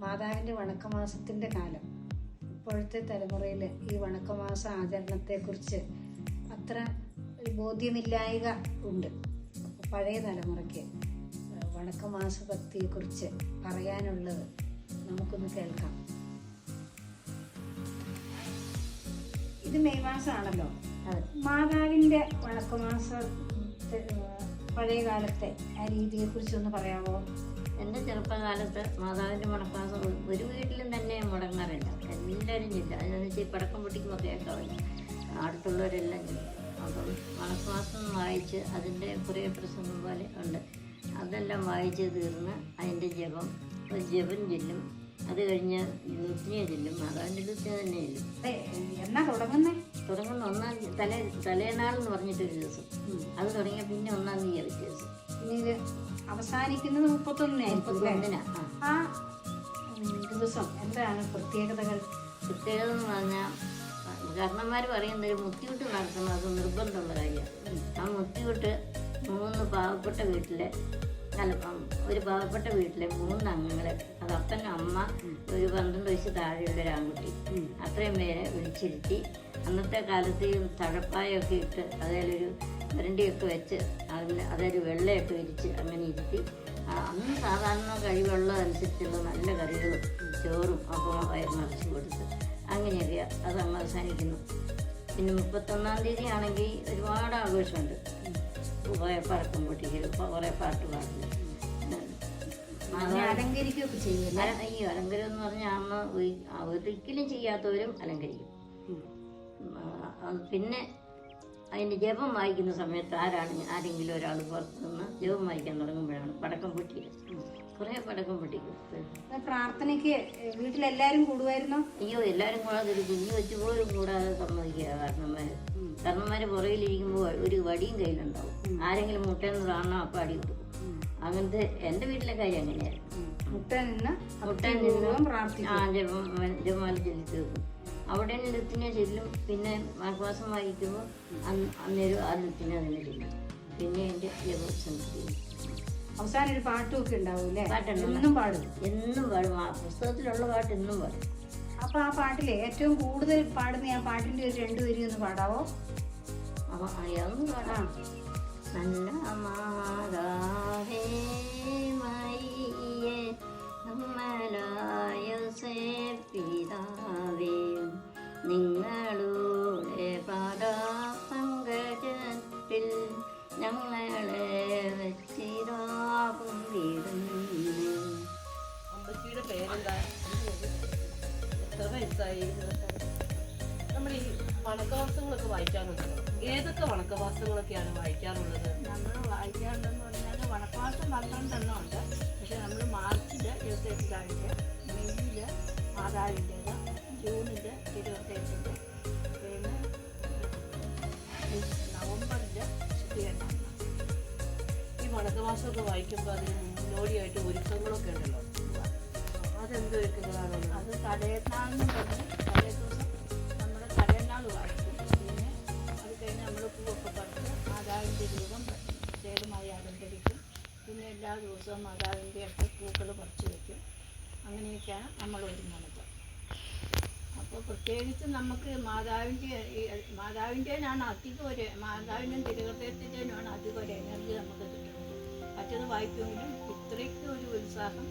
മാതാവിന്റെ വണക്കമാസത്തിന്റെ കാലം. ഇപ്പോഴത്തെ തലമുറയിൽ ഈ വണക്കമാസ ആചരണത്തെക്കുറിച്ച് അത്ര ബോധ്യമില്ലായ്ക ഉണ്ട്. പഴയ തലമുറയ്ക്ക് വണക്കമാസ ഭക്തിയെക്കുറിച്ച് പറയാനുള്ളത് നമുക്കൊന്ന് കേൾക്കാം. ഇത് മെയ് മാസമാണല്ലോ. അതെ. മാതാവിന്റെ വണക്കമാസ പഴയ കാലത്തെ ആ രീതിയെക്കുറിച്ച് ഒന്ന് പറയാമോ എന്റെ ചെറുപ്പകാലത്ത് മാതാവിന്റെ മുടക്കാസം ഒരു വീട്ടിലും തന്നെ മുടങ്ങാറില്ല. എല്ലാവരും ചെല്ലും അതെന്ന് വെച്ചാൽ ഈ പടക്കം പൊട്ടിക്കുമ്പോൾ ആക്കാവില്ല അടുത്തുള്ളവരെല്ലാം ചെല്ലും അപ്പം മണക്കാസം വായിച്ച് അതിന്റെ കുറേ പ്രസംഗം പോലെ ഉണ്ട്. അതെല്ലാം വായിച്ച് തീർന്ന് അതിന്റെ ജപം ഒരു ജപം ചെല്ലും. അത് കഴിഞ്ഞ് ലുത്തിനെ ചെല്ലും. മാതാവിന്റെ ലുത്തിനെ തന്നെ ചെല്ലും. എന്നാ തുടങ്ങുന്നേ? തുടങ്ങുന്ന ഒന്നാം തലേ തലേനാൾ എന്ന് പറഞ്ഞിട്ടൊരു ദിവസം. അത് തുടങ്ങിയ പിന്നെ ഒന്നാം തീയതി വ്യത്യാസം. ഇനി ഇത് അവസാനിക്കുന്നത് മുപ്പത്തൊന്നിനായിരിക്കും ആ. ദിവസം എന്താണ് പ്രത്യേകതകൾ? പ്രത്യേകത എന്ന് പറഞ്ഞാൽ കാരണന്മാർ പറയുന്നത് ഒരു മുത്തിവിട്ട് അത് നിർബന്ധമുള്ള കാര്യമാണ്. ആ മുത്തിവിട്ട് മൂന്ന് പാവപ്പെട്ട വീട്ടിലെ അല്ല ഒരു പാവപ്പെട്ട വീട്ടിലെ മൂന്ന് അംഗങ്ങളെ അത് അപ്പൻ അമ്മ ഒരു പന്ത്രണ്ട് വയസ്സ് താഴെയുള്ള ഒരു ആൺകുട്ടി അത്രയും പേരെ വിളിച്ചിരുത്തി. അന്നത്തെ കാലത്ത് ഈ തഴപ്പായൊക്കെ ഇട്ട് അതിലൊരു വരണ്ടിയൊക്കെ വെച്ച് അതിന് അതൊരു വെള്ളയൊക്കെ വിരിച്ച് അങ്ങനെ ഇരുത്തി. അന്ന് സാധാരണ കഴിവുള്ള അനുസരിച്ചുള്ള നല്ല കറികളും ചോറും വയറ് നിറച്ച് കൊടുത്ത്. അങ്ങനെയൊക്കെ അത് അങ്ങ് അവസാനിക്കുന്നു. പിന്നെ മുപ്പത്തൊന്നാം തീയതി ആണെങ്കിൽ ഒരുപാട് ആഘോഷമുണ്ട്. കുറേ പടക്കം പൊട്ടിക്കൽ കുറേ പാട്ട് പാടുന്നു. അലങ്കരിക്കുകയൊക്കെ ഈ അലങ്കാരം എന്ന് പറഞ്ഞാൽ അമ്മ ഒരിക്കലും ചെയ്യാത്തവരും അലങ്കരിക്കും. പിന്നെ അതിന്റെ ജപം വായിക്കുന്ന സമയത്ത് ആരാണ് ആരെങ്കിലും ഒരാൾ പുറത്ത് നിന്ന് ജപം വായിക്കാൻ തുടങ്ങുമ്പോഴാണ് പടക്കം പൊട്ടിയത് കുറേ പടക്കം പൊട്ടിക്കും പ്രാർത്ഥനയ്ക്ക് വീട്ടിലെല്ലാരും കൂടുമായിരുന്നു? അയ്യോ എല്ലാവരും കൂടാതെ ഒരു കുഞ്ഞു വെച്ച് പോലും കൂടാതെ സമ്മതിക്കുക കാരണന്മാർ കാരണന്മാർ പുറകിലിരിക്കുമ്പോൾ ഒരു വടിയും കയ്യിലുണ്ടാവും. ആരെങ്കിലും മുട്ടയെന്ന് കാണണം അപ്പം അടി കൊടുക്കും. അങ്ങനത്തെ എന്റെ വീട്ടിലെ കാര്യം അങ്ങനെയായിരുന്നു. മുട്ട നിന്ന് മുട്ട നിന്നും പ്രാർത്ഥിക്കും. ആ ജപം ജപമാല ചൊല്ലി തീർക്കും അവിടെ നൃത്തിനെ ചെല്ലും പിന്നെ മാർഗ്വാസം വായിക്കുമ്പോൾ അന്ന് അന്നേരം ആ നൃത്തിനെ അതിനെ ചെല്ലും പിന്നെ എന്റെ ജപം സംസ്കൃതി അവസാനം ഒരു പാട്ടുമൊക്കെ ഉണ്ടാവൂലേ പാട്ടുണ്ട്. എന്നും പാടും. എന്നും പാടും. ആ പുസ്തകത്തിലുള്ള പാട്ട് എന്നും പാടും. അപ്പൊ ആ പാട്ടിലെ ഏറ്റവും കൂടുതൽ പാടുന്ന ആ പാട്ടിന്റെ ഒരു രണ്ടു വരി ഒന്ന് പാടാവോ? അപ്പൊ അറിയാവുന്ന പാടാം. നല്ല മാതാവേ വയസ്സായി നമ്മൾ ഈ വണക്കവാസങ്ങളൊക്കെ വായിക്കാറുണ്ടല്ലോ ഏതൊക്കെ വണക്കവാസങ്ങളൊക്കെയാണ് വായിക്കാറുള്ളത്? നമ്മൾ വായിക്കാറുണ്ടെന്ന് പറഞ്ഞാൽ വണക്കവാസം പന്ത്രണ്ടെണ്ണം ഉണ്ട് പക്ഷെ നമ്മൾ മാർച്ചിൽ യൂസേജിലായിട്ട് മെയ്യിൽ മാതാവിന്റേത് ജൂണിൽ ഇരുപത്തെട്ടിന്റെ പിന്നെ നവംബറിൽ ശുദ്ധീകരണം ഈ വണക്കവാസമൊക്കെ വായിക്കുമ്പോൾ അതിന് മുന്നോടിയായിട്ട് ഒരുക്കങ്ങളൊക്കെ ഉണ്ടല്ലോ. അതെന്ത് വെക്കുന്നതാണ്? അത് തലേന്നാളിന് പറഞ്ഞ് തലേ ദിവസം നമ്മൾ തലേന്നാൾ വായിക്കും. പിന്നെ അത് കഴിഞ്ഞ് നമ്മൾ പൂവൊക്കെ പറിച്ച് മാതാവിന്റെ രൂപം പ്രത്യേകമായി അലങ്കരിക്കും. പിന്നെ എല്ലാ ദിവസവും മാതാവിന്റെ ഒക്കെ പൂക്കൾ പറിച്ച് വയ്ക്കും അങ്ങനെയൊക്കെയാണ് നമ്മൾ ഒരുങ്ങുന്നത് അപ്പോൾ പ്രത്യേകിച്ച് നമുക്ക് മാതാവിന്റെ മാതാവിന്റെനാണ് അധികം ഒരു മാതാവിന്റെയും തിരുഹൃദയത്തിന്റെനുമാണ് അധികം ഒരു എനർജി നമുക്ക് കിട്ടുന്നത്. മറ്റത് വായിക്കുമെങ്കിലും ഇത്രയ്ക്ക് ഒരു ഉത്സാഹം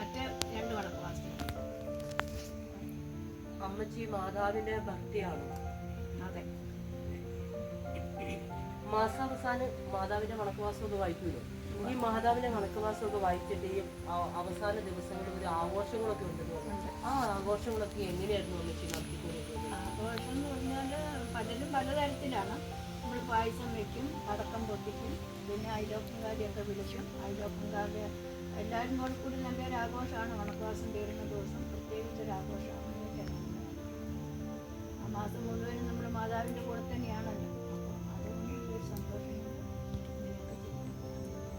മറ്റേ രണ്ട് വടക്കുവാസം അമ്മച്ചി മാതാവിന്റെ ഭക്തിയാണ്. അതെ. മാസാവസാനം മാതാവിന്റെ ഒക്കെ വായിക്കുമല്ലോ ഈ മാതാവിന്റെ ഒക്കെ വായിച്ചിട്ട് ഈ അവസാന ദിവസങ്ങളിൽ ഒരു ആഘോഷങ്ങളൊക്കെ ഉണ്ടെന്ന് പറഞ്ഞു ആ ആഘോഷങ്ങളൊക്കെ എങ്ങനെയായിരുന്നു അമ്മച്ചി നടത്തിക്കൊണ്ടിരുന്നത്? ആഘോഷം എന്ന് പറഞ്ഞാൽ പലരും പലതരത്തിലാണ്. നമ്മൾ പായസം വെക്കും അടക്കം പൊട്ടിക്കും പിന്നെ അയലോക്കംകാരെയൊക്കെ വിളിക്കും. അയലോക്കംകാരുടെ എല്ലാവരും കൂടെ കൂടി നല്ലൊരു ആഘോഷമാണ്. വണക്കവാസം തീരുന്ന ദിവസം പ്രത്യേകിച്ച് ഒരു ആഘോഷമാണ്. നമ്മുടെ. ആ മാസം മുഴുവനും നമ്മൾ മാതാവിന്റെ കൂടെ തന്നെയാണല്ലോ.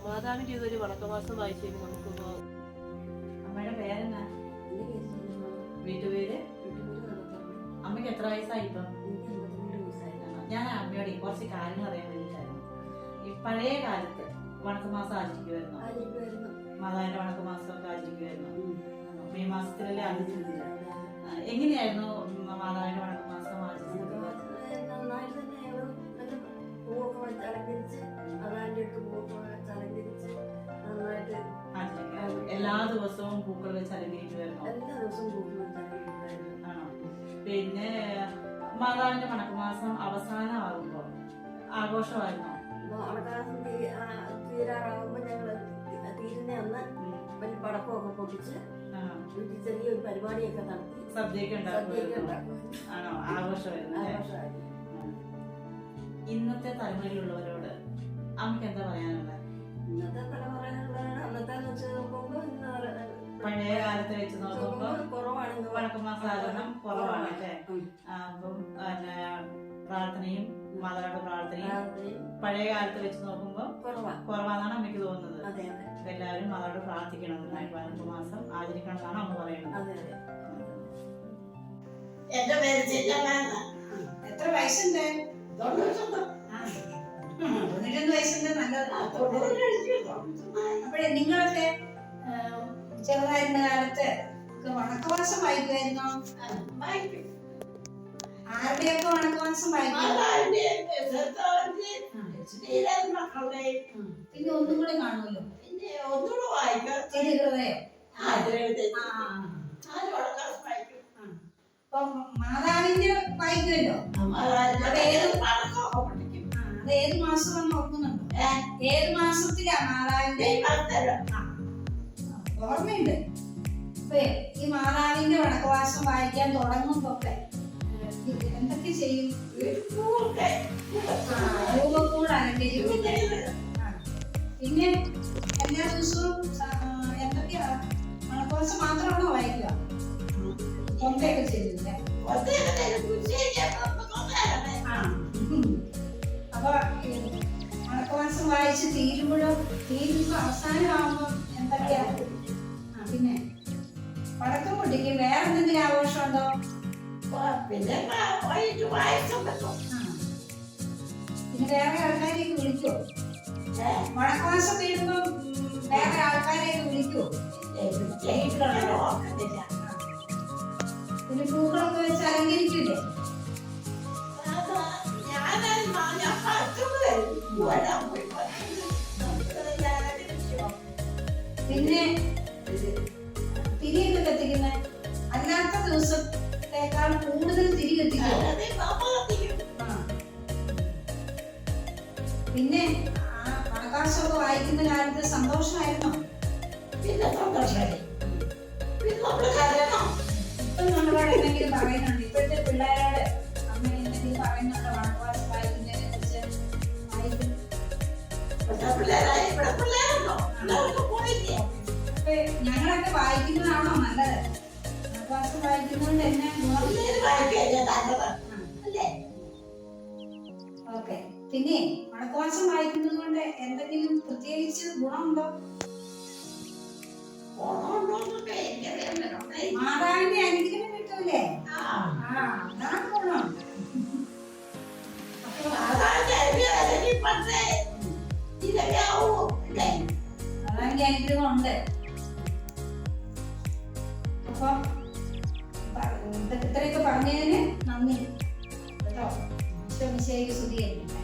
മാതാവിന്റെ സന്തോഷം ഇതൊരു വണക്കവാസം വായിച്ചതിന് നമുക്കിപ്പോ അമ്മയുടെ പേരെന്നാ വീട്ടുപേര്? അമ്മയ്ക്ക് എത്ര വയസ്സായി ഇപ്പം ഞാൻ അമ്മയോട് കുറച്ച് കാര്യങ്ങൾ അറിയാൻ വേണ്ടിയിട്ടായിരുന്നു. ഈ പഴയ കാലത്ത് വണക്കമാസം ആചരിക്കുമായിരുന്നു മാതാവിന്റെ വണക്കമാസം ഒക്കെ ആചരിക്കുമായിരുന്നു അപ്പൊ ഈ മാസത്തിലല്ലേ ആചരിച്ചിരുന്നില്ല എങ്ങനെയായിരുന്നു മാതാവിന്റെ വണക്കമാസം മാസം എല്ലാ ദിവസവും പൂക്കൾ വെച്ച് അലങ്കരിക്കുമായിരുന്നു എല്ലാ ദിവസവും പൂക്കൾ വെച്ച് അലങ്കരിക്കുമായിരുന്നു ആണോ? പിന്നെ മാതാവിന്റെ വണക്കമാസം അവസാനമാകുമ്പോൾ ആഘോഷമായിരുന്നോ? അടക്കാസം തീരുന്ന അന്ന് വലിയ പടക്കമൊക്കെ പൊട്ടിച്ച് ആ, വീട്ടിൽ ചെറിയൊരു പരിപാടിയൊക്കെ നടത്തി. സദ്യയൊക്കെ സദ്യയൊക്കെ ഉണ്ടാക്കുമായിരുന്നു. ആണോ? ആഘോഷമായിരുന്നു ഇന്നത്തെ തലമുറയിലുള്ളവരോട് അമ്മയ്ക്ക് എന്താ പറയാനുള്ളത്? ഇന്നത്തെ തലമുറയിലുള്ളവരോട് അന്നത്തെ വെച്ച് നോക്കുമ്പോൾ ഇന്ന് പഴയ കാലത്തെ വെച്ച് നോക്കുമ്പോൾ കുറവാണ് ആചരണം കുറവാണ്. അല്ലേ? അപ്പം പ്രാർത്ഥനയും മാതാവിന്റെ പ്രാർത്ഥനയും പഴയ കാലത്ത് വെച്ച് നോക്കുമ്പോൾ കുറവാണ് കുറവാണെന്നാണ് അമ്മയ്ക്ക് തോന്നുന്നത്. എല്ലാവരും മാതാവിനോട് പ്രാർത്ഥിക്കണം. നന്നായിട്ട് മാസം ആചരിക്കണം എന്നാണ് അമ്മ പറയുന്നത്. അതെ അതെ. എന്റെ പേര് എത്ര വയസ്സുണ്ട്? തൊണ്ണൂറ്റൊന്ന് വയസ്സുണ്ട് നല്ല തൊണ്ണൂറ് കഴിഞ്ഞു. അപ്പോഴേ നിങ്ങളൊക്കെ ചെറുതായിരുന്ന കാലത്ത് വണക്കവാസം വായിക്കുമായിരുന്നോ? വായിക്കും. ആരുടെയൊക്കെ വണക്കവാസം വായിക്കും പിന്നെ ഒന്നും കൂടെ കാണുമല്ലോ? പിന്നെ ഒന്നുകൂടെ വായിക്കാം. ചെറിയ മാതാവിന്റെ വായിക്കുമല്ലോ? അത് ഏത്? ഏത് മാസത്തിലാ മാതാവിന്റെ? ആ, ഓർമ്മയുണ്ട്. ഈ മാതാവിന്റെ വടക്കവാസം വായിക്കാൻ തുടങ്ങുമ്പോ എന്തൊക്കെ ചെയ്യും. പിന്നെ എല്ലാ ദിവസവും എന്തൊക്കെയാ? മണക്കോശം മാത്രമാണോ വായിക്കുക? കൊണ്ടൊക്കെ ചെയ്തില്ലേ. അപ്പൊ മണക്കോശം വായിച്ച് തീരുമ്പോഴോ തീരുമ്പോ അവസാനമാകുമ്പോ എന്തൊക്കെയാ? പിന്നെ പടക്കം പൊട്ടിക്കും. വേറെന്തെങ്കിലും ആഘോഷം ആഘോഷമുണ്ടോ? പിന്നെ വായിക്കാൻ പറ്റും ആ. പിന്നെ വേറെ ആൾക്കാരെയൊക്കെ വിളിക്കോ? വണക്കവാസം തീരുമ്പോ ഉം, വേറെ ആൾക്കാരെയൊക്കെ വിളിക്കോ? ചെയ്തിട്ടുണ്ടോ ഓർക്കുന്നില്ല പിന്നെ പൂക്കളൊക്കെ വെച്ച് അലങ്കരിക്കില്ലേ? പിന്നെ തിരിയൊക്കെ കത്തിക്കുന്ന? അല്ലാത്ത ദിവസത്തേക്കാൾ കൂടുതൽ തിരികെത്തിക്കും കത്തിക്കോ. പിന്നെ ആകാശമൊക്കെ വായിക്കുന്ന കാര്യത്തിൽ സന്തോഷമായിരുന്നോ? പിന്നെ സന്തോഷമായി. നമ്മളോട് എന്തെങ്കിലും പറയുന്നുണ്ട്? ഇപ്പോഴത്തെ പിള്ളേരോട് അമ്മ എന്തെങ്കിലും പറയുന്നുണ്ടോ വായിക്കുന്നതിനെ കുറിച്ച് വായിക്കും. ഞങ്ങളൊക്കെ വായിക്കുന്നതാണോ നല്ലത്? പിന്നെ മണക്കവാശം വായിക്കുന്നത് കൊണ്ട് എന്തെങ്കിലും പ്രത്യേകിച്ച് ഗുണമുണ്ടോ? പറഞ്ഞതിന് നന്ദി. കേട്ടോ? ശരി സ്തുതിയായിരിക്കട്ടെ അമ്മ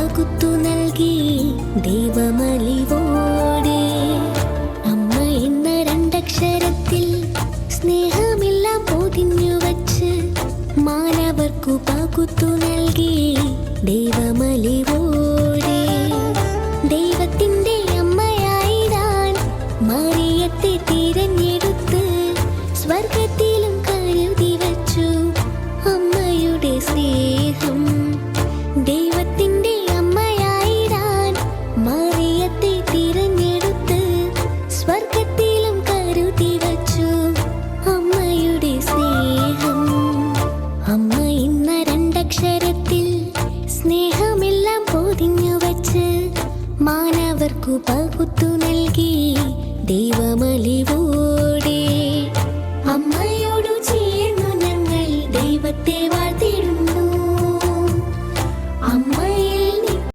പകുത്തു നൽകി ദൈവമലിവോടെ. അമ്മ എന്ന രണ്ടക്ഷരത്തിൽ സ്നേഹമെല്ലാം പൊതിഞ്ഞു വച്ച് മാനവർക്കു പകുത്തു നൽകി ദൈവമലിവോടെ. ദൈവത്തിന്റെ അമ്മയായിടാൻ മറിയത്തെ തിരഞ്ഞെടുത്ത് സ്വർഗത്തിലും പകുത്തു നൽകി ദൈവമലിവോ